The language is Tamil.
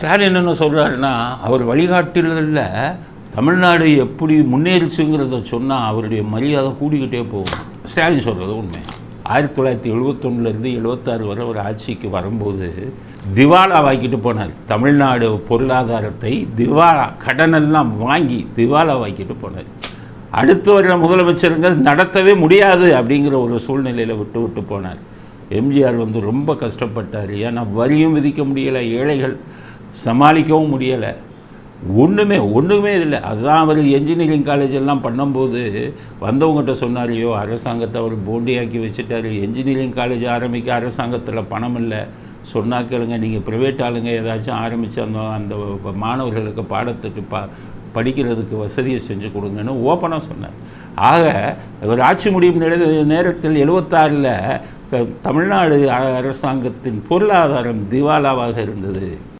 ஸ்டாலின் என்னென்ன சொல்கிறாருன்னா அவர் வழிகாட்டுதலில் தமிழ்நாடு எப்படி முன்னேறிச்சுங்கிறத சொன்னால் அவருடைய மரியாதை கூடிக்கிட்டே போகும். ஸ்டாலின் சொல்கிறது உண்மை. ஆயிரத்தி தொள்ளாயிரத்தி எழுபத்தொன்னுலேருந்து எழுபத்தாறு வரை ஒரு ஆட்சிக்கு வரும்போது திவாலா வாக்கிட்டு போனார். தமிழ்நாடு பொருளாதாரத்தை திவாலா கடனெல்லாம் வாங்கி திவாலா வாக்கிட்டு போனார். அடுத்து வர முதலமைச்சருங்க நடத்தவே முடியாது அப்படிங்கிற ஒரு சூழ்நிலையில் விட்டு விட்டு போனார். எம்ஜிஆர் வந்து ரொம்ப கஷ்டப்பட்டார். ஏன்னா வரியும் விதிக்க முடியலை ஏழைகள் சமாளிக்கவும் முடியலை. ஒன்றுமே ஒன்றுமே இல்லை. அதுதான் அவர் என்ஜினியரிங் காலேஜ் எல்லாம் பண்ணும்போது வந்தவங்ககிட்ட சொன்னாரையோ அரசாங்கத்தை அவர் போண்டியாக்கி வச்சுட்டாரு. என்ஜினியரிங் காலேஜ் ஆரம்பிக்க அரசாங்கத்தில் பணம் இல்லை. சொன்னால் கேளுங்க நீங்கள் ப்ரைவேட் ஆளுங்க ஏதாச்சும் ஆரம்பித்து அந்த அந்த மாணவர்களுக்கு பாடத்துக்கு பா படிக்கிறதுக்கு வசதியை செஞ்சு கொடுங்கன்னு ஓப்பனாக சொன்னார். ஆக ஒரு ஆட்சி முடியும் நிலை நேரத்தில் எழுபத்தாறில் தமிழ்நாடு அரசாங்கத்தின் பொருளாதாரம் திவாலாவாக இருந்தது.